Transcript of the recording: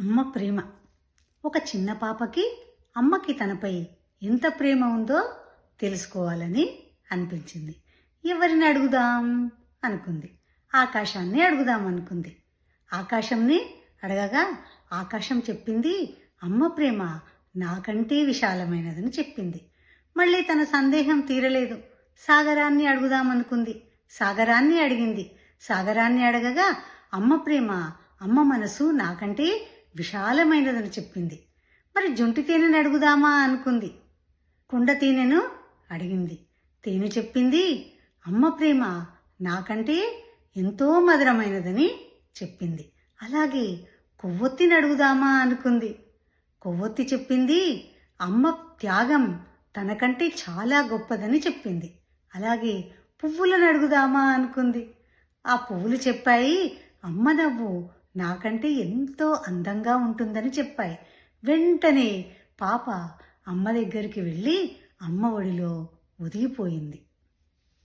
అమ్మ ప్రేమ. ఒక చిన్న పాపకి అమ్మకి తనపై ఎంత ప్రేమ ఉందో తెలుసుకోవాలని అనిపించింది. ఎవరిని అడుగుదాం? అనుకుంది. ఆకాశాన్ని అడుగుదాం అనుకుంది. ఆకాశంని అడగగా ఆకాశం చెప్పింది అమ్మ ప్రేమ నాకంటే విశాలమైనదని చెప్పింది. మళ్ళీ తన సందేహం తీరలేదు. సాగరాన్ని అడుగుదామనుకుంది సాగరాన్ని అడిగింది. సాగరాన్ని అడగగా అమ్మ ప్రేమ అమ్మ మనసు నాకంటే విశాలమైనదని చెప్పింది. మరి జుంటి తేనెను అడుగుదామా అనుకుంది. కుండ తేనెను అడిగింది. తేనె చెప్పింది అమ్మ ప్రేమ నాకంటే ఎంతో మధురమైనదని చెప్పింది. అలాగే కొవ్వొత్తిని అడుగుదామా అనుకుంది. కొవ్వొత్తి చెప్పింది అమ్మ త్యాగం తనకంటే చాలా గొప్పదని చెప్పింది. అలాగే పువ్వులను అడుగుదామా అనుకుంది. ఆ పువ్వులు చెప్పాయి అమ్మ నవ్వు నాకంటే ఎంతో అందంగా ఉంటుందని చెప్పాయి. వెంటనే పాప అమ్మ దగ్గరికి వెళ్ళి అమ్మ ఒడిలో ఒదిగిపోయింది.